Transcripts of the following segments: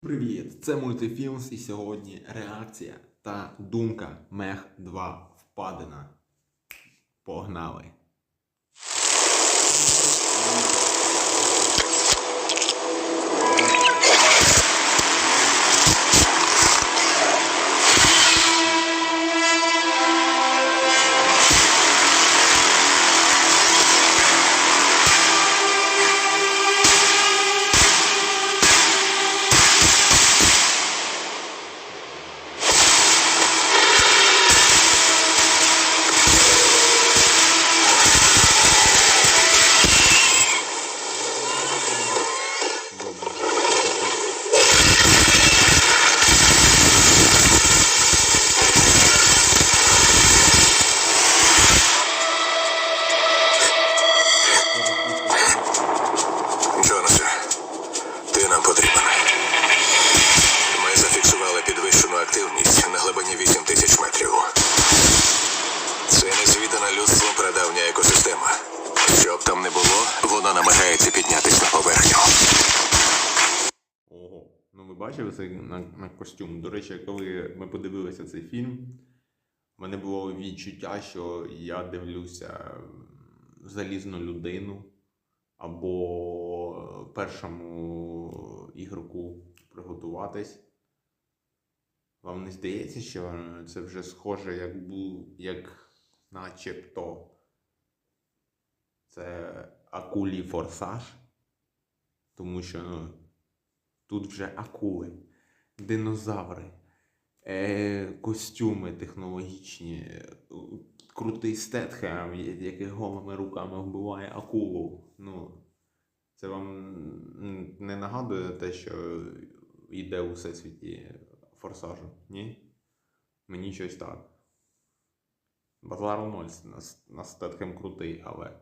Привіт! Це мультифілмс і сьогодні реакція та думка Мех 2 впадена. Погнали! Ну ви бачили цей на, на костюм. До речі, коли ми подивилися цей фільм, в мене було відчуття, що я дивлюся залізну людину або першому ігроку приготуватись. Вам не здається, що це вже схоже, як був, як начебто це акулій форсаж? Тому що ну, тут вже акули, динозаври, е, костюми технологічні, е, крутий стетхем, який голими руками вбиває акулу. Ну, це вам не нагадує те, що йде у всесвіті форсажу? Ні? Мені щось так. Базару ноль на, на стетхем крутий, але.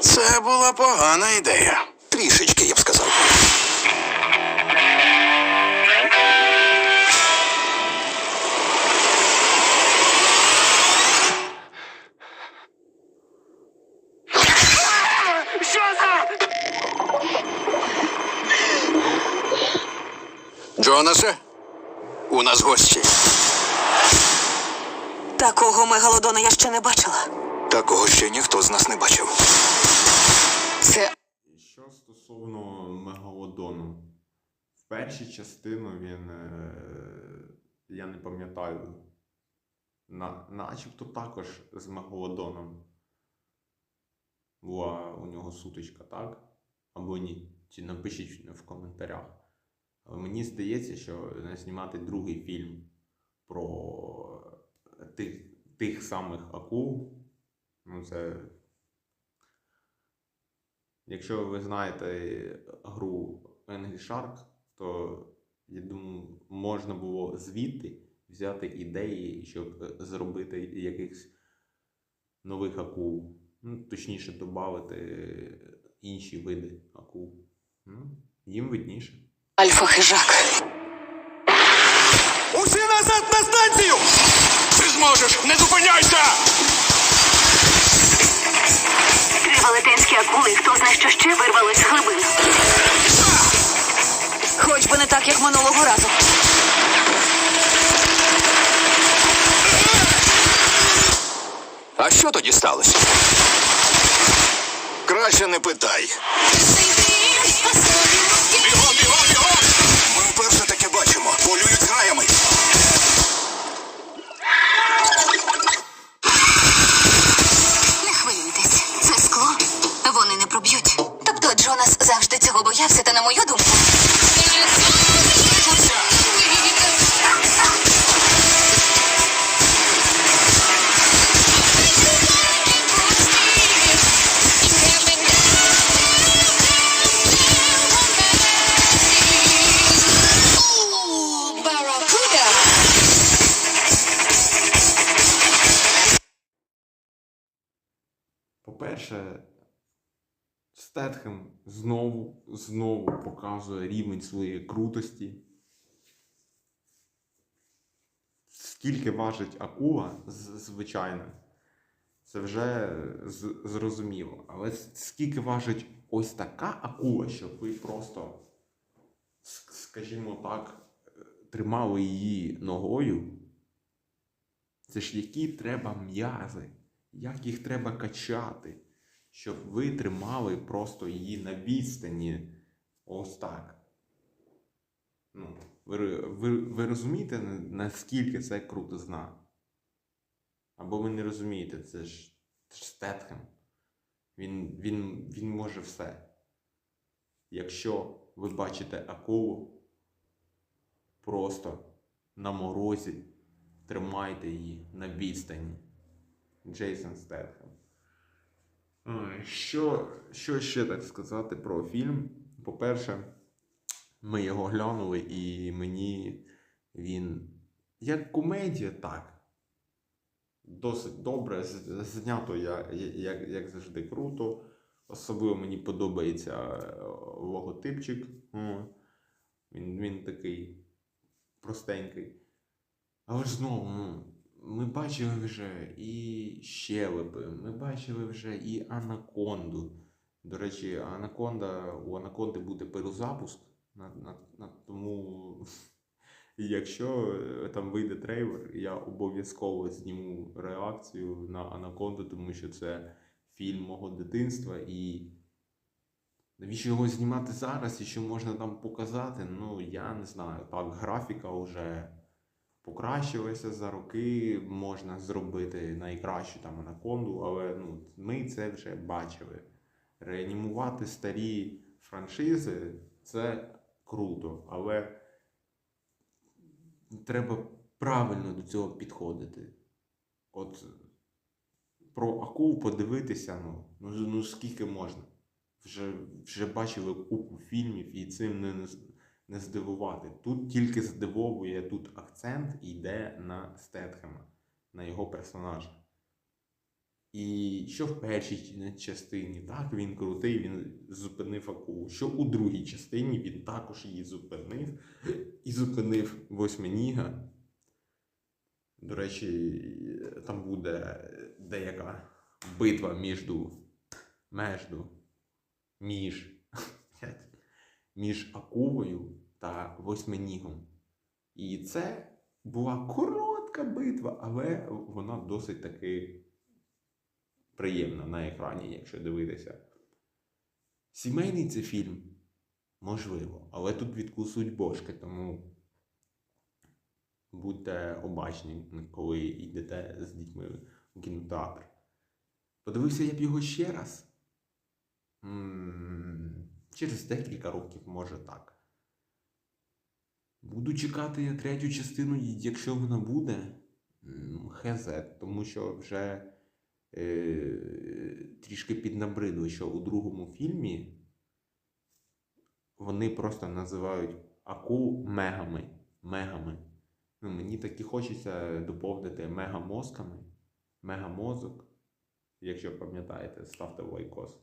Це була погана ідея. Трішечки, я б сказав. Що за? Джонасе, у нас гості. Такого мегалодона я ще не бачила. Такого ще ніхто з нас не бачив. Це Що стосовно Мегалодону, в першій частину він. е, Я не пам'ятаю. На, начебто також з Мегалодоном була у нього сутичка, так? Або ні. Чи напишіть в коментарях. Мені здається, що знімати другий фільм про тих, тих самих акул. Ну, це Якщо ви знаєте гру Angry Shark, то я думаю, можна було звідти взяти ідеї, щоб зробити якихось нових акул. Ну, точніше, додати інші види акул. Ну, їм видніше. альфа-хижак. Усі назад на станцію! Ти зможеш! Не зупиняйся! Велетенські акули, що ще вирвались з глибин. Хоч би не так, як минулого разу. А що тоді сталося? Краще не питай. Бігом, бігом, бігом! Ми вперше таке бачимо. Полюють зграями. Боявся, та на мою думку. По-перше, Стетхем знову, знову показує рівень своєї крутості. Скільки важить акула, звичайно, це вже зрозуміло. Але скільки важить ось така акула, щоб ви просто, скажімо так, тримали її ногою. Це ж які треба м'язи, як їх треба качати, щоб ви тримали просто її на відстані. Ось так. Ну, ви, ви, ви розумієте, наскільки це крутизна? Або ви не розумієте, це ж, це ж Стетхем. Він, він, він може все. Якщо ви бачите акулу, просто на морозі тримайте її на відстані. Джейсон Стетхем. Ой, Що, що ще так сказати про фільм? По-перше, ми його глянули, і мені він як комедія, так. Досить добре, знято я, як, як завжди круто. Особливо мені подобається е, логотипчик. Він, він такий простенький. Але ж знову, ну, ми бачили вже і щелепи, ми бачили вже і анаконду. До речі, анаконда, у анаконди буде перезапуск. На, на, на, тому, якщо е, там вийде трейлер, я обов'язково зніму реакцію на анаконду, тому що це фільм мого дитинства і. Навіщо його знімати зараз і що можна там показати? Ну, я не знаю. Так, графіка вже покращилася за роки, можна зробити найкращу там анаконду, але ну, ми це вже бачили. Реанімувати старі франшизи це круто, але треба правильно до цього підходити. От про акул подивитися, ну, ну, ну скільки можна. Вже, вже бачили купу фільмів і цим не, не, здивувати. Тут тільки здивовує тут акцент йде на Стетхема, на його персонажа. І що в першій частині, так, він крутий, він зупинив акулу. Що у другій частині він також її зупинив і зупинив восьминіга. До речі, там буде деяка битва між между, між, між акулою та восьминігом. І це була коротка битва, але вона досить таки приємна на екрані, якщо дивитися. Сімейний це фільм, можливо, але тут відкусують бошки, тому будьте обачні, коли йдете з дітьми у кінотеатр. Подивився я б його ще раз. М, Через декілька років, може так. Буду чекати я третю частину, якщо вона буде. м, Хезе, тому що вже е, трішки піднабридло, що у другому фільмі вони просто називають акул мегами. мегами. Ну, мені так і хочеться доповнити мегамозками, мегамозок. Якщо пам'ятаєте, ставте лайкос.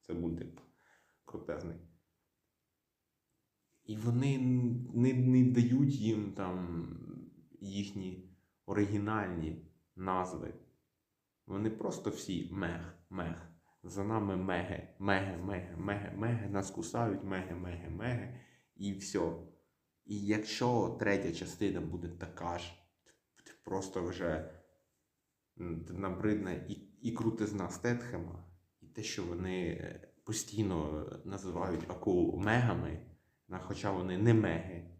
Це мультик крутезний. І вони не, не дають їм там їхні оригінальні назви. Вони просто всі мег, мег. За нами меги, меги, меги, меги, меги, нас кусають, меги, меги, меги, і все. І якщо третя частина буде така ж, просто вже м, набридне і, і крутизна Стетхема, і те, що вони е, постійно називають акул мегами, хоча вони не меги.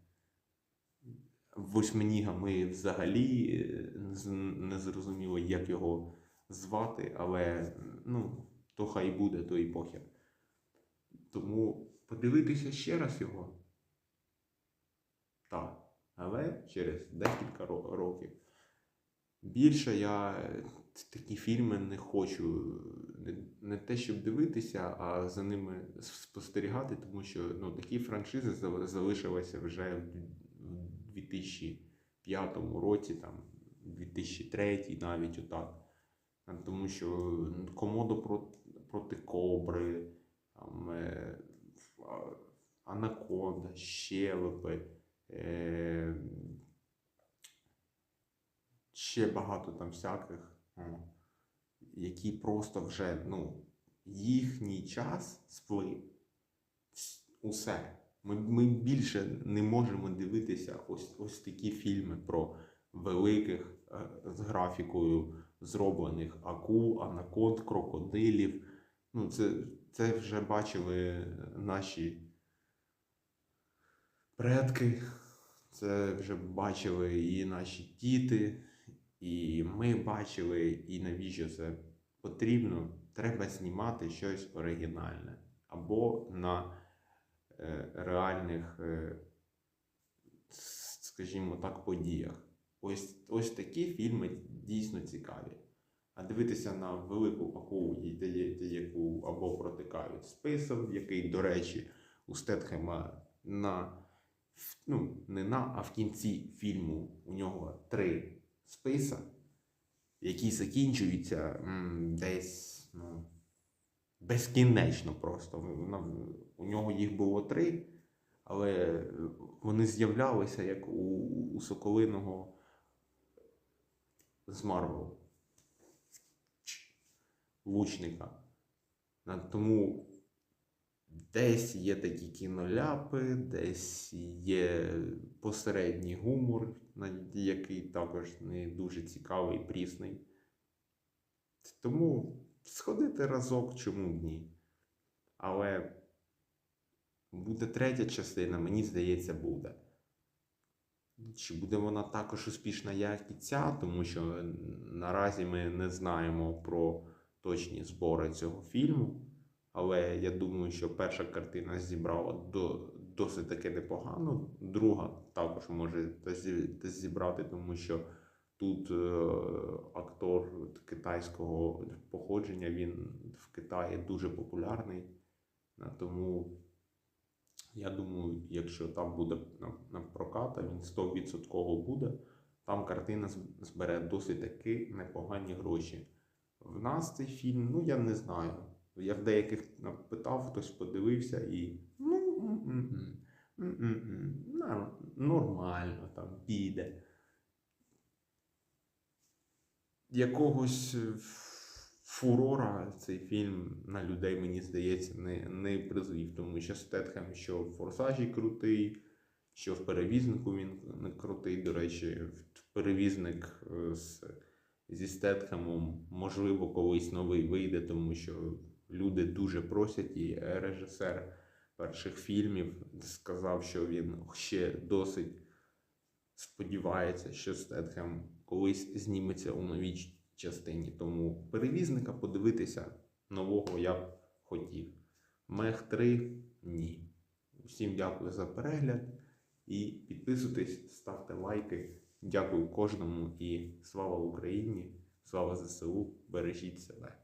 Восьминіга ми взагалі е, не зрозуміло, як його звати, але ну, то хай буде, то і похер. Тому подивитися ще раз його. Так, але через декілька років. Більше я е, такі фільми не хочу не, те, щоб дивитися, а за ними спостерігати, тому що ну, такі франшизи зали- залишилися вже в 2005 році, там, 2003 навіть отак. Тому що комодо проти, кобри, там, е, анаконда, щелепи. Е, ще багато там всяких, о, які просто вже, ну, їхній час сплив. Усе. Ми, ми більше не можемо дивитися ось, ось такі фільми про великих е, з графікою зроблених акул, анаконд, крокодилів. Ну, це, це вже бачили наші предки, це вже бачили і наші діти, і ми бачили, і навіщо це потрібно. Треба знімати щось оригінальне або на е, реальних, е, скажімо так, подіях. Ось, ось такі фільми дійсно цікаві. А дивитися на велику акулу, яку або протикають списом, який, до речі, у Стетхема на ну, не на, а в кінці фільму у нього три списа, які закінчуються десь ну, безкінечно просто. У нього їх було три, але вони з'являлися як у, у Соколиного з Марвел. Лучника. Тому десь є такі кіноляпи, десь є посередній гумор, який також не дуже цікавий, прісний. Тому сходити разок, чому б ні. Але буде третя частина, мені здається, буде. Чи буде вона також успішна, як і ця, тому що наразі ми не знаємо про точні збори цього фільму. Але я думаю, що перша картина зібрала до, досить таки непогано. Друга також може зібрати, тому що тут е, актор китайського походження, він в Китаї дуже популярний. Е, Тому я думаю, якщо там буде на, на він 100% буде, там картина збере досить таки непогані гроші. В нас цей фільм, ну я не знаю. Я в деяких питав, хтось подивився і. Ну, нормально там піде. Якогось е, фурора цей фільм на людей, мені здається, не, не призвів, тому що Стетхем, що в форсажі крутий, що в перевізнику він не крутий. До речі, перевізник е, з, зі Стетхемом, можливо, колись новий вийде, тому що люди дуже просять, і режисер перших фільмів сказав, що він ще досить сподівається, що Стетхем колись зніметься у новій частині. Тому перевізника подивитися нового я б хотів. Мех 3 ні. Всім дякую за перегляд і підписуйтесь, ставте лайки. Дякую кожному і слава Україні! Слава ЗСУ! Бережіть себе!